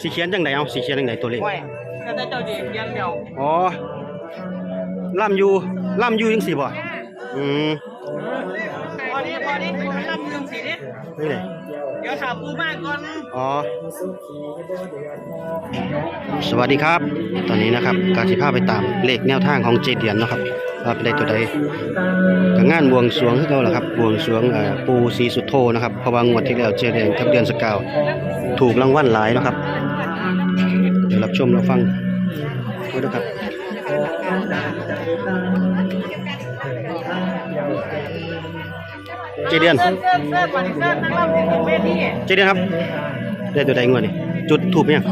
สีเขียนจังไดเอาสีเขียนจังไดตัวเลขไว้ก็จะเจ้าดีเพียงเดียวอ๋อล่ำอยู่ล่ำอยู่จังสี่บ่อืมพอดีพอดีมันรับเรื่องสีนี้นี่ไหนเดี๋ยวถามปูมากก่อนอ๋อ สวัสดีครับ ตอนนี้นะครับการสิพาไปตามเลขแนวทางของเจเดียนเนาะครับว่าเป็นได้ตัวใดก็งานบวงสรวงคือเก่าแหละครับบวงสรวงเอ่อปูศรีสุโธนะครับเพราะว่างวดที่แล้วเจเดียนกับเดือนสกาว ถูกรางวัลหลายเนาะครับเดี๋ยว รับชมรับฟังดูนะครับเจเดียนเสื้อเสื้อเสื้อปันเสื้อนักรับที่เวทีเจเดียนครับได้ตัวใดงวดนี่จุดถูกยัง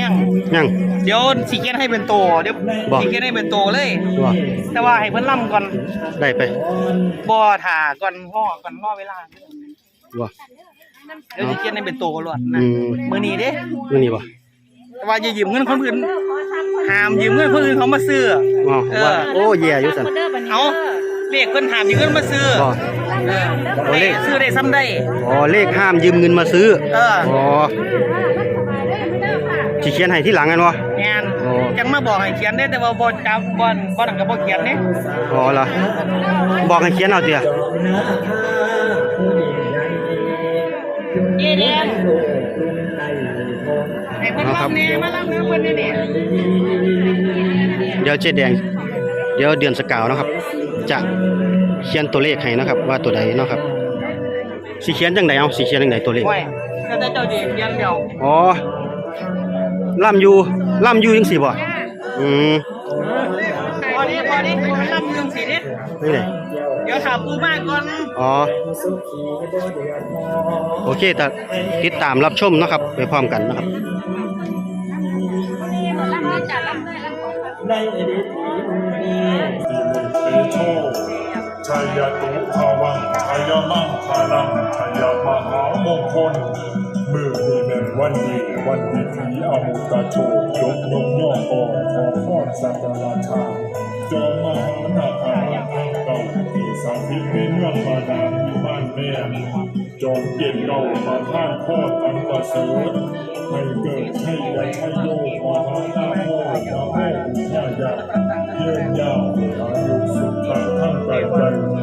ยังยังเดี๋ยวสีเขียนให้เป็นโตเดี๋ยวบอกสีเขียนให้เป็นโตเลยว่าแต่ว่าให้เพิ่นล่ำก่อนได้ไปบ่ถ่าก่อนพ่อก่อนรอเวลาว่าเดี๋ยวสีเขียนให้เป็นโตก่อนนะอืมมื้อนี้เด้นี่นี่บ่แต่ ว่าอย่ายืมเงินคนอื่นห้ามยืมเงินคนอื่นเขามาซื้อ อ๋อเออ ว่าโอ้แย่อยู่สัน เอา เลขเพิ่นห้ามยืมเงินมาซื้อบ่ เออเอาเลข ซื้อได้ซ้ำได้ อ๋อเลขห้ามยืมเงินมาซื้อเอออ๋อที่เขียนให้ที่หลังกันวะ งานโอ้จังมาบอกให้เขียนได้แต่ว่าบ่จับบ่อนบ่อนก็บ่เขียนนี่อ๋อเหรอบอกให้เขียนเอาเตียเยเดียน ให้เพิ่นรับแน่มารับเนื้อเพิ่นนี่เดี๋ยวเจ๊แดง เดี๋ยวเดือนสกาวนะครับ จะเขียนตัวเลขให้นะครับ ว่าตัวใดเนาะครับสีเขียนจังไดเอาสีเขียนจังไดตัวเลขไว้ก็จะเจ้าดีเพียงเดียวอ๋อล่ำอยู่ล่ำอยู่จังสี่บ่อืมพอดีพอดีมันรับเรื่องสีนี้นี่ไหนเดี๋ยวถามปูมากก่อนอ๋อ โอเคแต่ติดตามรับชมเนาะครับ ไปพร้อมกันนะครับ ในอดีตนี้สีมุนสีโชชัยตุภาวังชัยมังคาลังชัยมหามงคลมือนี้เป็นวันดีวันดีทีอมุตโชยกนงย่อก่อนขอพรสัตว์ราชาจอมมหานาคาเก่าที่สาธิตในเมืองบาดาลที่บ้านแม่ จอมเกียรติเก่ามาท่านพ่ออันประเสริฐให้เกิดให้ใหญ่ให้โยมาหาหน้าโมาโมบุญญาญากเยี่ยมยาวอายุสุขทางทั้งกายใจ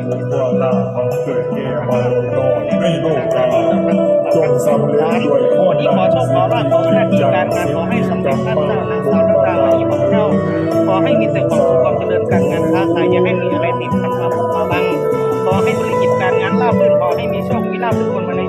วงวาลาพังเกิดแก่มาลอยลอยให้โลกาจงสำเร็จด้วยข้อที่ขอโชคขอลาภขอหน้าที่การงานขอให้สำเร็จท่านเจ้านางสาวน้ำตาลที่ของเจ้าขอให้มีแต่ความ มีโช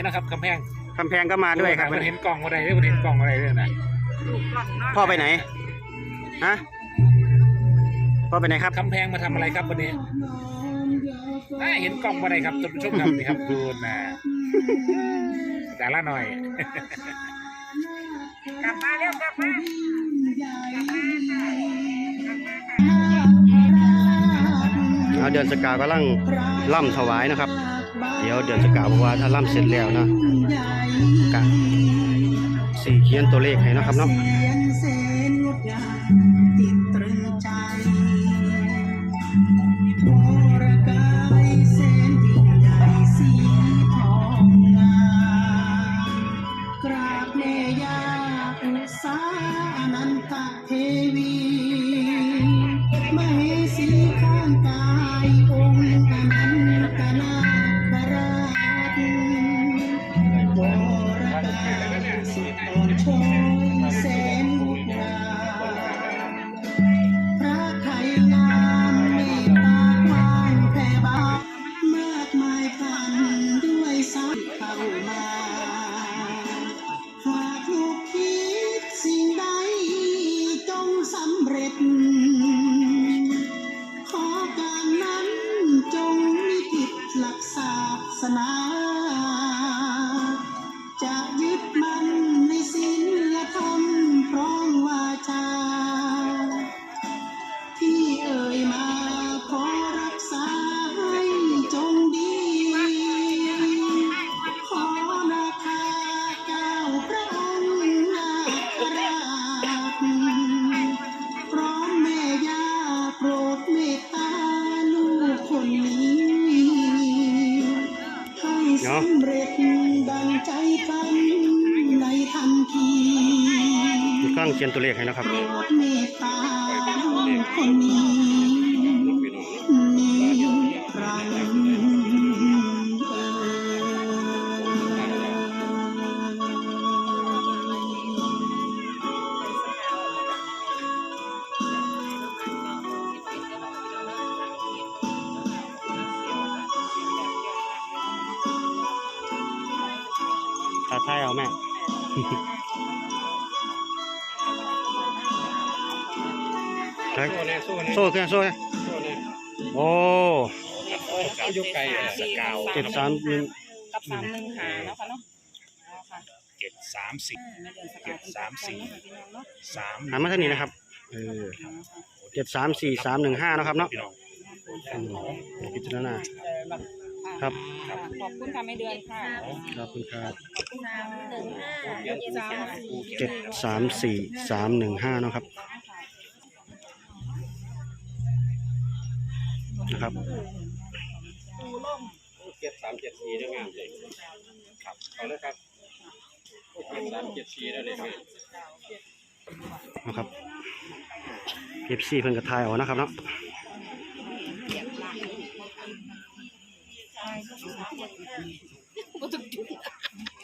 นนะครับกำแพงกำแพงก็มาด้วยครับมันเห็นกล่องอะไรด้วยมันเห็นกล่องอะไรด้วยนะพ่อไปไหนฮะพ่อไปไหนครับกำแพงมาทำอะไรครับวันนี้น่าเห็นกล่องอะไรครับท่านผู้ชมครับนี่ครับดูนะแต่ละหน่อย กลับมาเร็วกลับมาเอาเดือนสกาวกำลังล่ำถวายนะครับ เดี๋ยวเดือนสกาวบอกว่าถ้าล่ำเสร็จแล้วนะกะสี่เขียนตัวเลขให้นะครับเนาะ นา เนาะข้างเขียนตัวเลขให้นะครับ ตาท้ายเอาแม่เฮ้ยโซ่เครื่องโซ่เลยโอ้เขาอยู่ไกลอะสกาวเจ็ดสามหนึ่งกับสามหนึ่งหาเนาะค่ะเนาะเอาค่ะเจ็ดสามสี่ในเดือนสกาวเป็นสามสี่ พี่น้องเนาะสามหันมาทางนี้นะครับเออเจ็ดสามสี่สามหนึ่งห้านะครับเนาะพี่น้องอืมพิจารณาเออแบบอ่าครับ ค่ะขอบคุณค่ะแม่เดือนค่ะขอบคุณครับ หนึ่งห้าเจ็ดสามสี่เจ็ดสามสี่สามหนึ่งห้าเนาะครับนะครับเจ็ดสามเจ็ดสี่ได้งามเลยครับเอาเลยครับเจ็ดสามเจ็ดสี่ได้เลยงามนะครับเอฟซีเพิ่นกระทายเอานะครับเนาะตัวหนัง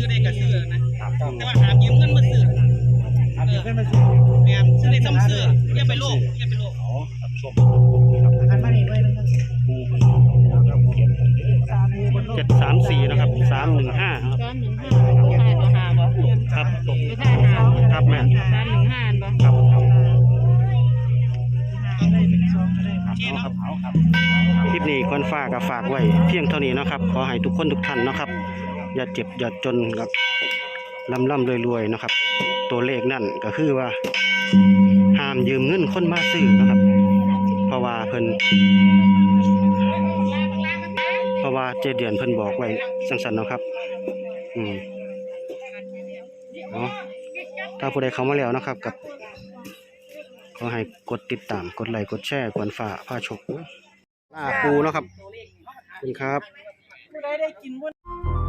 ซื้อได้ก็ซื้อนะ แต่ว่าหามยืมเงินมาซื้อหามยืมเงินมาซื้อแม่นซื้อได้ซ้ำซื้ออย่าไปโลภอย่าไปโลภเจ็ดสามสี่นะครับสามหนึ่งห้าครับสามหนึ่งห้าผู้ชายตัวหาบ่ครับผู้ชายหาบ่ครับแม่สามหนึ่งห้าบ่ครับที่เนาะคลิปนี้คนฝากกับฝากไว้ เพียงเท่านี้เนาะครับ ขอให้ทุกคนทุกท่านเนาะครับ อย่าเจ็บอย่าจนครับลำล่ำรวยรวยๆนะครับ ตัวเลขนั่นก็คือว่าห้ามยืมเงินคนมาซื้อนะครับ เพราะว่าเพิ่นเพราะว่าเจเดือนเพิ่นบอกไว้สั้นๆนะครับ อืมเนาะถ้าผู้ใดเข้ามาแล้วนะครับ กับขอให้กดติดตามกดไลค์กดแชร์กวนฝ่าผ้าชกลาปูนะครับคุณครับผู้ใดได้กินบ่